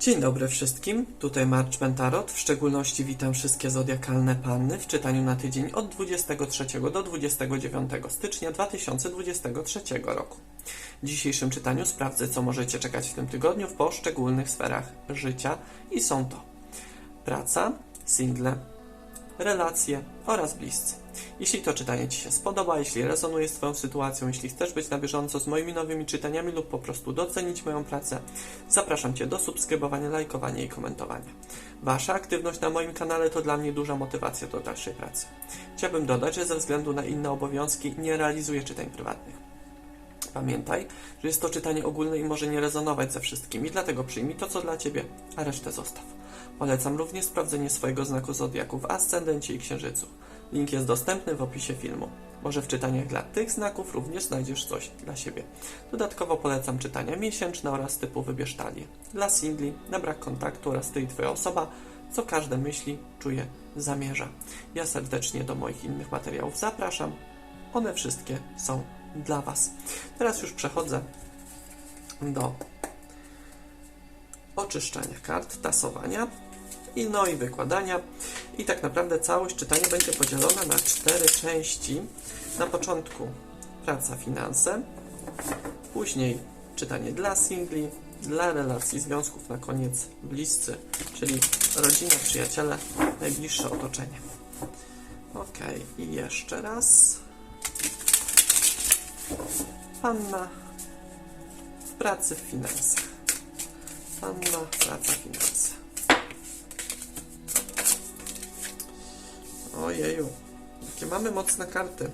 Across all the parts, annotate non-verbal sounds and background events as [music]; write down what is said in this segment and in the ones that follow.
Dzień dobry wszystkim, tutaj Marcz Bentarot. W szczególności witam wszystkie zodiakalne panny w czytaniu na tydzień od 23 do 29 stycznia 2023 roku. W dzisiejszym czytaniu sprawdzę, co możecie czekać w tym tygodniu w poszczególnych sferach życia i są to praca, single, relacje oraz bliscy. Jeśli to czytanie Ci się spodoba, jeśli rezonuje z Twoją sytuacją, jeśli chcesz być na bieżąco z moimi nowymi czytaniami lub po prostu docenić moją pracę, zapraszam Cię do subskrybowania, lajkowania i komentowania. Wasza aktywność na moim kanale to dla mnie duża motywacja do dalszej pracy. Chciałbym dodać, że ze względu na inne obowiązki nie realizuję czytań prywatnych. Pamiętaj, że jest to czytanie ogólne i może nie rezonować ze wszystkimi, dlatego przyjmij to, co dla Ciebie, a resztę zostaw. Polecam również sprawdzenie swojego znaku zodiaku w ascendencie i księżycu. Link jest dostępny w opisie filmu. Może w czytaniach dla tych znaków również znajdziesz coś dla siebie. Dodatkowo polecam czytania miesięczne oraz typu wybierz talię. Dla singli, na brak kontaktu oraz ty i twoja osoba, co każde myśli, czuje, zamierza. Ja serdecznie do moich innych materiałów zapraszam. One wszystkie są dla Was. Teraz już przechodzę do oczyszczania kart, tasowania i no i wykładania. I tak naprawdę całość czytania będzie podzielona na cztery części. Na początku praca, finanse, później czytanie dla singli, dla relacji, związków, na koniec bliscy, czyli rodzina, przyjaciele, najbliższe otoczenie. Ok, i jeszcze raz. Panna w pracy, w finansach. Panna, praca, finanse. Ojeju, jakie mamy mocne karty.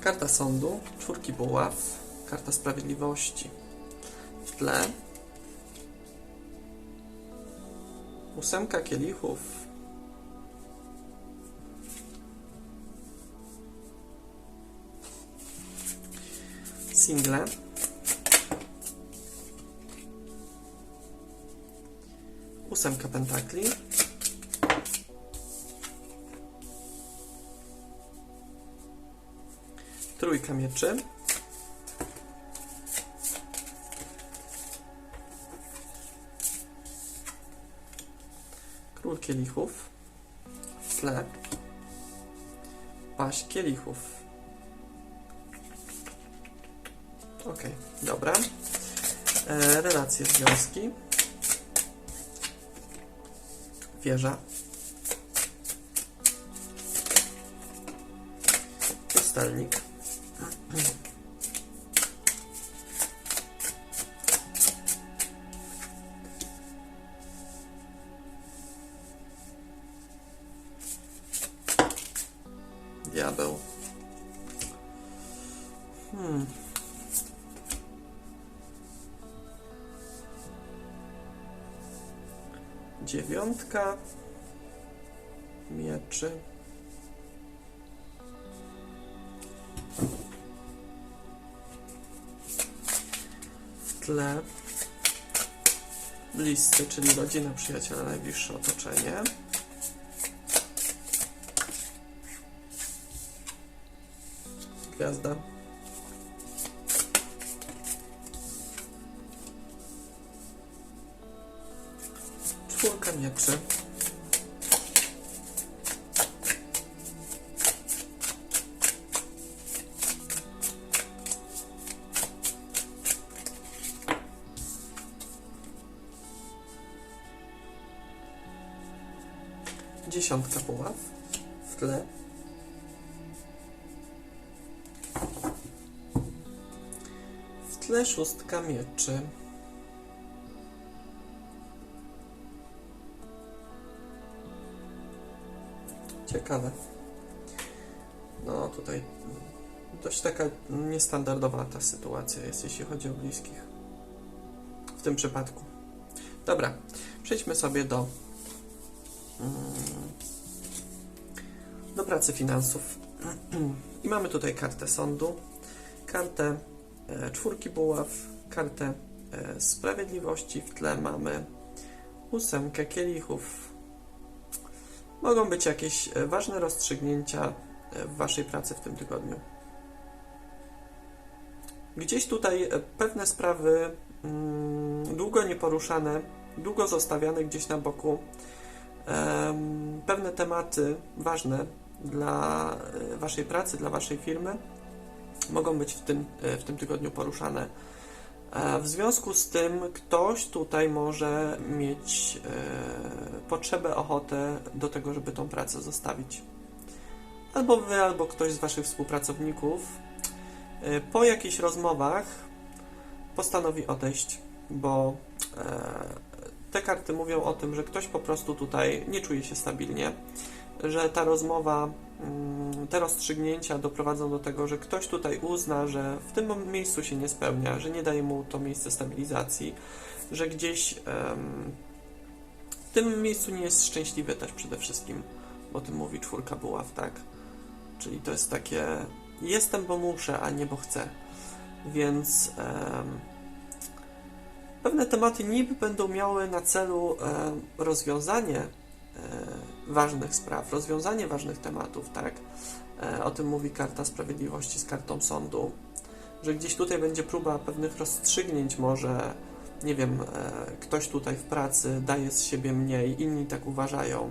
Karta sądu, czwórki buław, karta sprawiedliwości. W tle ósemka kielichów. Single. Ósemka pentakli. Trójka mieczy. Król kielichów. Tle. Paść kielichów. Ok, dobra. E, relacje, związki. Wieża. Pustelnik. Diabeł. Hmm. Dziewiątka mieczy. Tle bliscy, czyli rodzina, przyjaciele, najbliższe otoczenie. Gwiazda. Czwórka mieczy. Dziesiątka buław w tle. W tle szóstka mieczy. Ciekawe. No tutaj dość taka niestandardowa ta sytuacja jest, jeśli chodzi o bliskich. W tym przypadku. Dobra, przejdźmy sobie do do pracy finansów. [clears throat] I mamy tutaj kartę sądu, kartę e, czwórki buław, kartę e, sprawiedliwości. W tle mamy ósemkę kielichów. Mogą być jakieś e, ważne rozstrzygnięcia w Waszej pracy w tym tygodniu. Gdzieś tutaj pewne sprawy mm, długo nieporuszane, długo zostawiane gdzieś na boku, pewne tematy ważne dla e, Waszej pracy, dla Waszej firmy mogą być w tym, e, w tym tygodniu poruszane. E, W związku z tym ktoś tutaj może mieć potrzebę, ochotę do tego, żeby tą pracę zostawić. Albo wy, albo ktoś z waszych współpracowników po jakichś rozmowach postanowi odejść, bo te karty mówią o tym, że ktoś po prostu tutaj nie czuje się stabilnie, że ta rozmowa, mm, te rozstrzygnięcia doprowadzą do tego, że ktoś tutaj uzna, że w tym miejscu się nie spełnia, że nie daje mu to miejsce stabilizacji, że gdzieś w tym miejscu nie jest szczęśliwy też przede wszystkim, bo tym mówi czwórka buław, tak? Czyli to jest takie jestem, bo muszę, a nie bo chcę. Więc pewne tematy niby będą miały na celu em, rozwiązanie e, ważnych spraw, rozwiązanie ważnych tematów, tak? E, O tym mówi karta sprawiedliwości z kartą sądu, że gdzieś tutaj będzie próba pewnych rozstrzygnięć, może, nie wiem, e, ktoś tutaj w pracy daje z siebie mniej, inni tak uważają.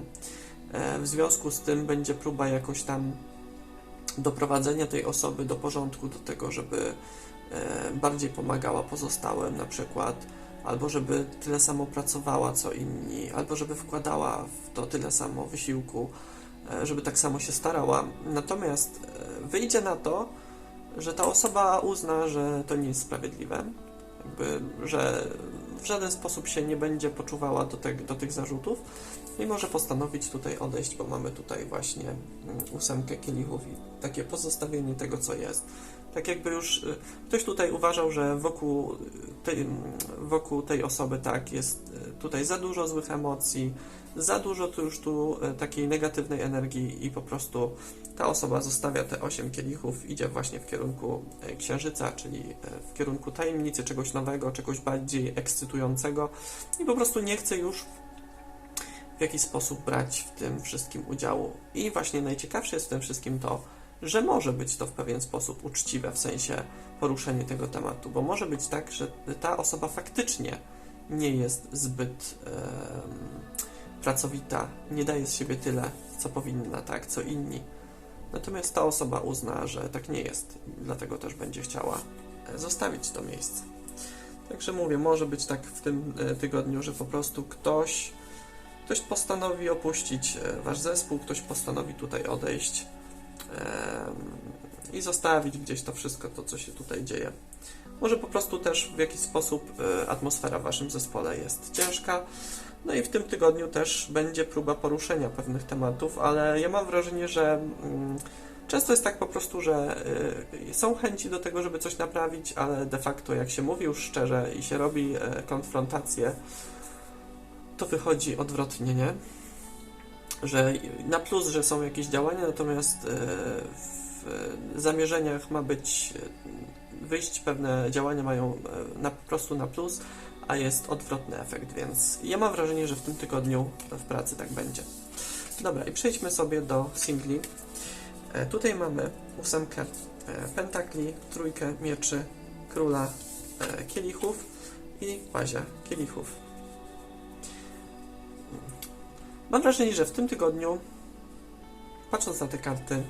E, W związku z tym będzie próba jakoś tam doprowadzenia tej osoby do porządku, do tego, żeby e, bardziej pomagała pozostałym, na przykład, albo żeby tyle samo pracowała co inni, albo żeby wkładała w to tyle samo wysiłku, e, żeby tak samo się starała. Natomiast e, wyjdzie na to, że ta osoba uzna, że to nie jest sprawiedliwe, jakby, że w żaden sposób się nie będzie poczuwała do, te, do tych zarzutów i może postanowić tutaj odejść, bo mamy tutaj właśnie mm, ósemkę kielichów i takie pozostawienie tego, co jest. Tak jakby już y, ktoś tutaj uważał, że wokół tej, mm, wokół tej osoby tak jest y, tutaj za dużo złych emocji, za dużo tu już tu y, takiej negatywnej energii i po prostu ta osoba zostawia te osiem kielichów, idzie właśnie w kierunku księżyca, czyli w kierunku tajemnicy, czegoś nowego, czegoś bardziej ekscytującego i po prostu nie chce już w jakiś sposób brać w tym wszystkim udziału. I właśnie najciekawsze jest w tym wszystkim to, że może być to w pewien sposób uczciwe, w sensie poruszenie tego tematu, bo może być tak, że ta osoba faktycznie nie jest zbyt em, pracowita, nie daje z siebie tyle, co powinna, tak, co inni. Natomiast ta osoba uzna, że tak nie jest, dlatego też będzie chciała e, zostawić to miejsce. Także mówię, może być tak w tym e, tygodniu, że po prostu ktoś, ktoś postanowi opuścić e, wasz zespół, ktoś postanowi tutaj odejść i zostawić gdzieś to wszystko, to co się tutaj dzieje. Może po prostu też w jakiś sposób e, atmosfera w waszym zespole jest ciężka. No i w tym tygodniu też będzie próba poruszenia pewnych tematów, ale ja mam wrażenie, że mm, często jest tak po prostu, że y, są chęci do tego, żeby coś naprawić, ale de facto jak się mówi już szczerze i się robi e, konfrontację, to wychodzi odwrotnie, nie? Że na plus, że są jakieś działania, natomiast e, w zamierzeniach ma być e, wyjść, pewne działania mają e, na, po prostu na plus, a jest odwrotny efekt, więc ja mam wrażenie, że w tym tygodniu w pracy tak będzie. Dobra, i przejdźmy sobie do singli. Tutaj mamy ósemkę pentakli, trójkę mieczy, króla kielichów i pazia kielichów. Mam wrażenie, że w tym tygodniu, patrząc na te karty,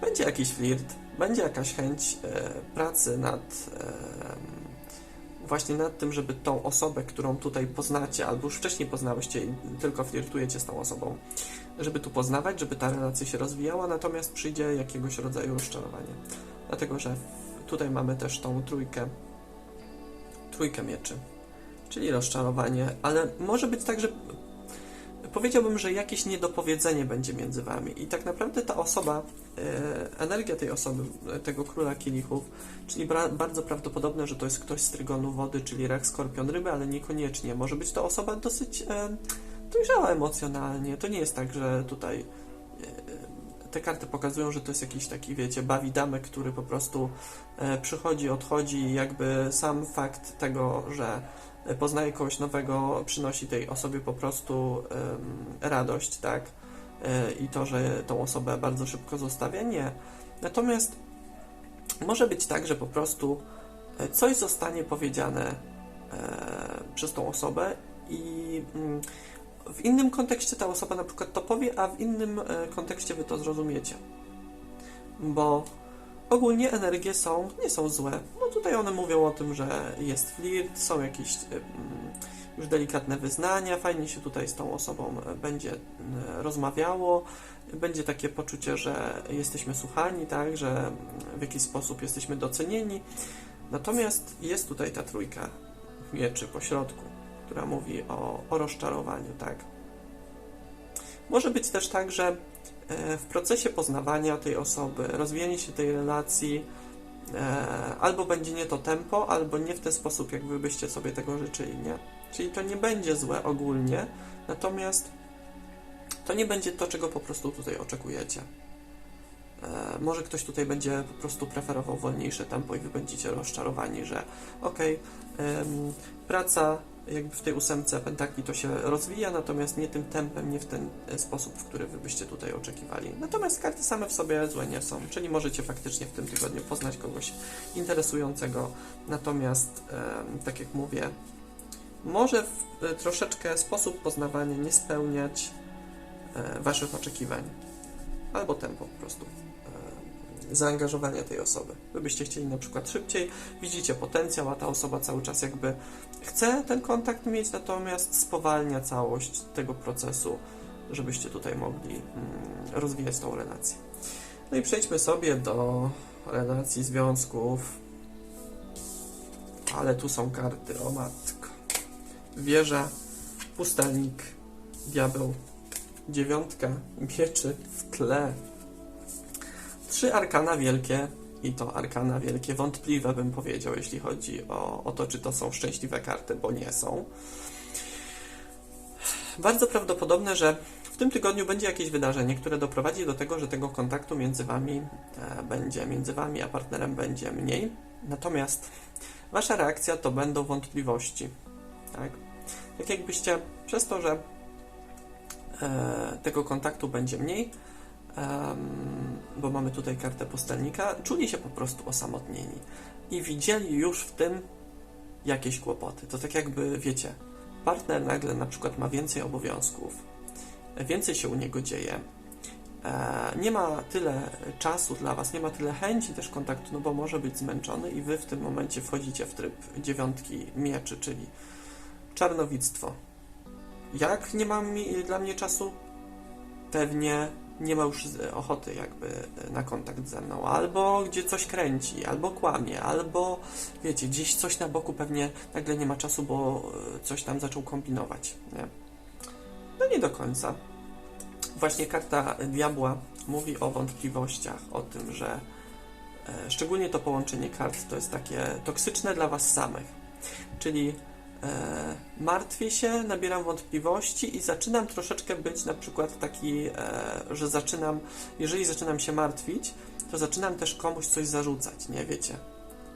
będzie jakiś flirt, będzie jakaś chęć e, pracy nad e, właśnie nad tym, żeby tą osobę, którą tutaj poznacie, albo już wcześniej poznałyście i tylko flirtujecie z tą osobą, żeby tu poznawać, żeby ta relacja się rozwijała, natomiast przyjdzie jakiegoś rodzaju rozczarowanie. Dlatego, że tutaj mamy też tą trójkę, trójkę mieczy, czyli rozczarowanie, ale może być tak, że powiedziałbym, że jakieś niedopowiedzenie będzie między wami i tak naprawdę ta osoba, e, energia tej osoby, e, tego króla kielichów, czyli bardzo prawdopodobne, że to jest ktoś z trygonu wody, czyli rak, skorpion, ryby, ale niekoniecznie. Może być to osoba dosyć e, dojrzała emocjonalnie. To nie jest tak, że tutaj te karty pokazują, że to jest jakiś taki, wiecie, bawi damek, który po prostu przychodzi, odchodzi i jakby sam fakt tego, że poznaje kogoś nowego, przynosi tej osobie po prostu radość, tak? E, I to, że tą osobę bardzo szybko zostawia, nie. Natomiast Może być tak, że po prostu e, coś zostanie powiedziane e, przez tą osobę i mm, w innym kontekście ta osoba na przykład to powie, a w innym kontekście wy to zrozumiecie. Bo ogólnie energie są, nie są złe. No tutaj one mówią o tym, że jest flirt, są jakieś już delikatne wyznania, fajnie się tutaj z tą osobą e, będzie e, rozmawiało, będzie takie poczucie, że jesteśmy słuchani, tak, że w jakiś sposób jesteśmy docenieni. Natomiast jest tutaj ta trójka mieczy po środku, która mówi o, o rozczarowaniu, tak. Może być też tak, że w procesie poznawania tej osoby, rozwijania się tej relacji, e, albo będzie nie to tempo, albo nie w ten sposób, jak wy byście sobie tego życzyli, nie? Czyli to nie będzie złe ogólnie, natomiast to nie będzie to, czego po prostu tutaj oczekujecie. E, Może ktoś tutaj będzie po prostu preferował wolniejsze tempo i wy będziecie rozczarowani, że okej, em, praca jakby w tej ósemce pentakli to się rozwija, natomiast nie tym tempem, nie w ten e, sposób, w który wy byście tutaj oczekiwali. Natomiast karty same w sobie złe nie są, czyli możecie faktycznie w tym tygodniu poznać kogoś interesującego. Natomiast, em, tak jak mówię, może w, e, troszeczkę sposób poznawania nie spełniać e, waszych oczekiwań. Albo tempo po prostu e, zaangażowania tej osoby. Wy byście chcieli na przykład szybciej, widzicie potencjał, a ta osoba cały czas jakby chce ten kontakt mieć, natomiast spowalnia całość tego procesu, żebyście tutaj mogli mm, rozwijać tą relację. No i przejdźmy sobie do relacji związków. Ale tu są karty, o matko. Wieża, pustelnik, diabeł, dziewiątka, mieczy w tle. Trzy arkana wielkie i to arkana wielkie, wątpliwe bym powiedział, jeśli chodzi o, o to, czy to są szczęśliwe karty, bo nie są. Bardzo prawdopodobne, że w tym tygodniu będzie jakieś wydarzenie, które doprowadzi do tego, że tego kontaktu między wami e, będzie, między wami a partnerem będzie mniej. Natomiast wasza reakcja to będą wątpliwości. Tak? Tak jakbyście przez to, że e, tego kontaktu będzie mniej, bo mamy tutaj kartę pustelnika, czuli się po prostu osamotnieni i widzieli już w tym jakieś kłopoty. To tak jakby, wiecie, partner nagle na przykład ma więcej obowiązków, więcej się u niego dzieje, e, nie ma tyle czasu dla Was, nie ma tyle chęci też kontaktu, no bo może być zmęczony i Wy w tym momencie wchodzicie w tryb dziewiątki mieczy, czyli czarnowictwo. Jak nie ma mi, dla mnie czasu? Pewnie nie ma już z- ochoty jakby na kontakt ze mną, albo gdzie coś kręci, albo kłamie, albo wiecie, gdzieś coś na boku pewnie nagle nie ma czasu, bo e, coś tam zaczął kombinować, nie? No nie do końca. Właśnie karta diabła mówi o wątpliwościach, o tym, że e, szczególnie to połączenie kart to jest takie toksyczne dla was samych. Czyli e, martwię się, nabieram wątpliwości i zaczynam troszeczkę być na przykład taki, e, że zaczynam, jeżeli zaczynam się martwić, to zaczynam też komuś coś zarzucać, nie wiecie.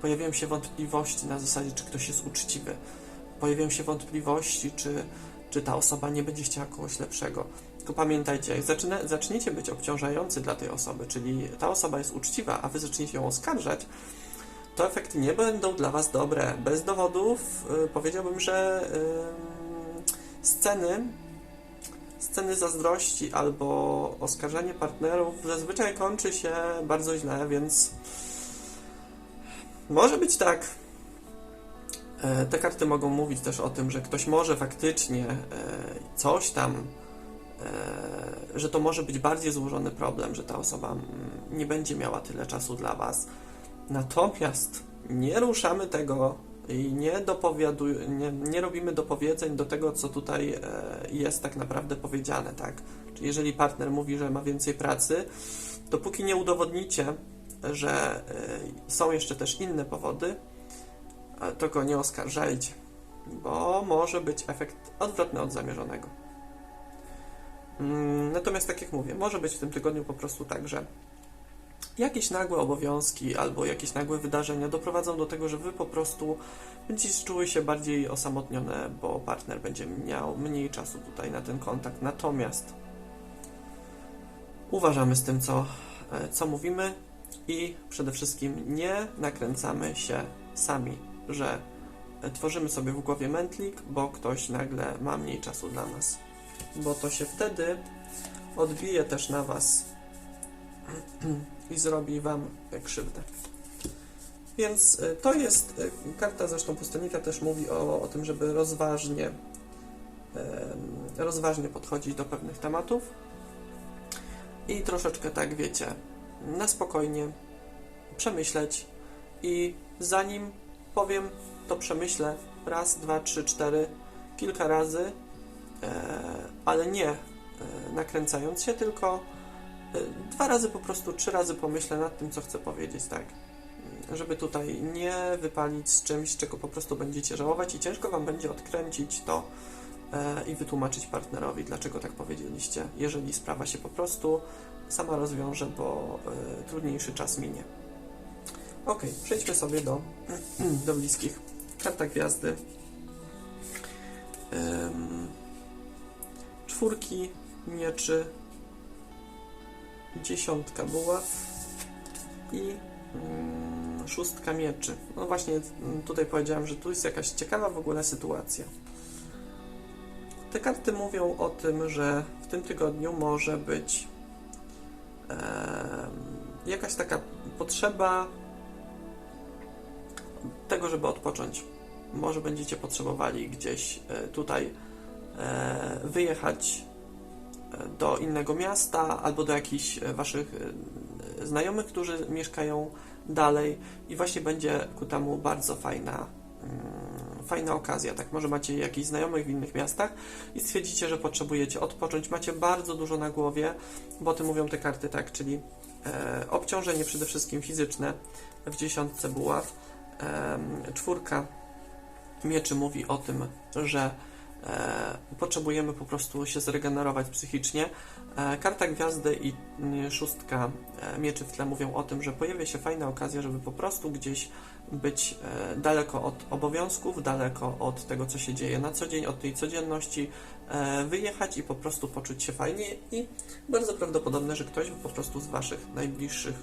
Pojawiają się wątpliwości na zasadzie, czy ktoś jest uczciwy. Pojawiają się wątpliwości, czy, czy ta osoba nie będzie chciała kogoś lepszego. Tylko pamiętajcie, jak zaczyna, zaczniecie być obciążający dla tej osoby, czyli ta osoba jest uczciwa, a wy zaczniecie ją oskarżać, to efekty nie będą dla Was dobre. Bez dowodów y, powiedziałbym, że y, sceny, sceny zazdrości albo oskarżanie partnerów zazwyczaj kończy się bardzo źle, więc może być tak. E, Te karty mogą mówić też o tym, że ktoś może faktycznie e, coś tam, e, że to może być bardziej złożony problem, że ta osoba mm, nie będzie miała tyle czasu dla Was. Natomiast nie ruszamy tego i nie, nie, nie robimy dopowiedzeń do tego, co tutaj e, jest tak naprawdę powiedziane, tak? Czyli jeżeli partner mówi, że ma więcej pracy, dopóki nie udowodnicie, że e, są jeszcze też inne powody, e, to go nie oskarżajcie, bo może być efekt odwrotny od zamierzonego. Mm, Natomiast tak jak mówię, może być w tym tygodniu po prostu tak, że jakieś nagłe obowiązki albo jakieś nagłe wydarzenia doprowadzą do tego, że wy po prostu będziecie czuły się bardziej osamotnione, bo partner będzie miał mniej czasu tutaj na ten kontakt. Natomiast uważamy z tym, co, e, co mówimy. i przede wszystkim nie nakręcamy się sami, że e, tworzymy sobie w głowie mętlik, bo ktoś nagle ma mniej czasu dla nas. Bo to się wtedy odbije też na Was [clears throat] i zrobi Wam e, krzywdę. Więc e, to jest, e, karta zresztą pustelnika też mówi o, o tym, żeby rozważnie, rozważnie podchodzić do pewnych tematów i troszeczkę tak, wiecie, na spokojnie przemyśleć i zanim powiem, to przemyślę raz, dwa, trzy, cztery, kilka razy, ale nie nakręcając się, tylko dwa razy po prostu, trzy razy pomyślę nad tym, co chcę powiedzieć, tak. Żeby tutaj nie wypalić z czymś, czego po prostu będziecie żałować i ciężko Wam będzie odkręcić to e, i wytłumaczyć partnerowi, dlaczego tak powiedzieliście, jeżeli sprawa się po prostu sama rozwiąże, bo e, trudniejszy czas minie. Ok, przejdźmy sobie do, [clears throat] do bliskich. Karta gwiazdy. Czwórki mieczy, dziesiątka buław i mm, szóstka mieczy. No właśnie mm, tutaj powiedziałem, że tu jest jakaś ciekawa w ogóle sytuacja. Te karty mówią o tym, że w tym tygodniu może być em, jakaś taka potrzeba tego, żeby odpocząć. Może będziecie potrzebowali gdzieś e, tutaj e, wyjechać e, do innego miasta albo do jakichś e, waszych e, znajomych, którzy mieszkają dalej. I właśnie będzie ku temu bardzo fajna mm, fajna okazja, tak może macie jakichś znajomych w innych miastach i stwierdzicie, że potrzebujecie odpocząć, macie bardzo dużo na głowie, bo o tym mówią te karty, tak, czyli e, obciążenie przede wszystkim fizyczne w dziesiątce buław, czwórka mieczy mówi o tym, że potrzebujemy po prostu się zregenerować psychicznie. E, karta gwiazdy i mm, szóstka e, mieczy w tle mówią o tym, że pojawia się fajna okazja, żeby po prostu gdzieś być e, daleko od obowiązków, daleko od tego, co się dzieje na co dzień, od tej codzienności, e, wyjechać i po prostu poczuć się fajnie i bardzo prawdopodobne, że ktoś po prostu z Waszych najbliższych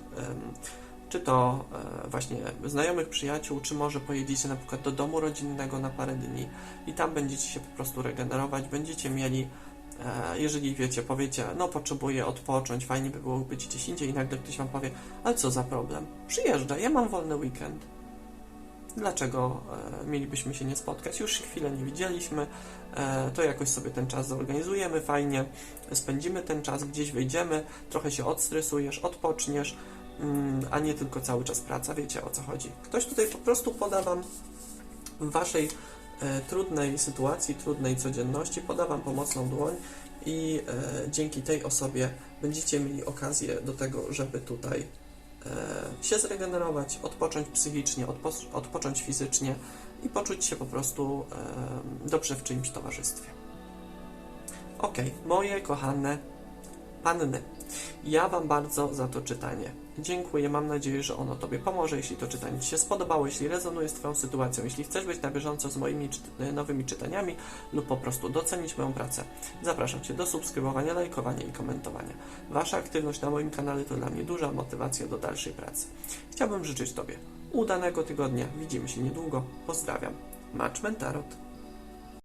czy to e, właśnie znajomych, przyjaciół, czy może pojedziecie na przykład do domu rodzinnego na parę dni i tam będziecie się po prostu regenerować, będziecie mieli, e, jeżeli wiecie, powiecie, no potrzebuję odpocząć, fajnie by było być gdzieś indziej i nagle ktoś Wam powie, ale co za problem, przyjeżdżaj, ja mam wolny weekend. Dlaczego e, mielibyśmy się nie spotkać? Już chwilę nie widzieliśmy, to jakoś sobie ten czas zorganizujemy fajnie, spędzimy ten czas, gdzieś wyjdziemy, trochę się odstresujesz, odpoczniesz, a nie tylko cały czas praca, wiecie o co chodzi. Ktoś tutaj po prostu poda Wam w Waszej e, trudnej sytuacji, trudnej codzienności, poda Wam pomocną dłoń i e, dzięki tej osobie będziecie mieli okazję do tego, żeby tutaj e, się zregenerować, odpocząć psychicznie, odpo- odpocząć fizycznie i poczuć się po prostu e, dobrze w czyimś towarzystwie. Ok, moje kochane panny, ja Wam bardzo za to czytanie dziękuję. Mam nadzieję, że ono Tobie pomoże, jeśli to czytanie Ci się spodobało, jeśli rezonuje z Twoją sytuacją, jeśli chcesz być na bieżąco z moimi czyt- nowymi czytaniami lub po prostu docenić moją pracę. Zapraszam Cię do subskrybowania, lajkowania i komentowania. Wasza aktywność na moim kanale to dla mnie duża motywacja do dalszej pracy. Chciałbym życzyć Tobie udanego tygodnia. Widzimy się niedługo. Pozdrawiam. Match Mentarot.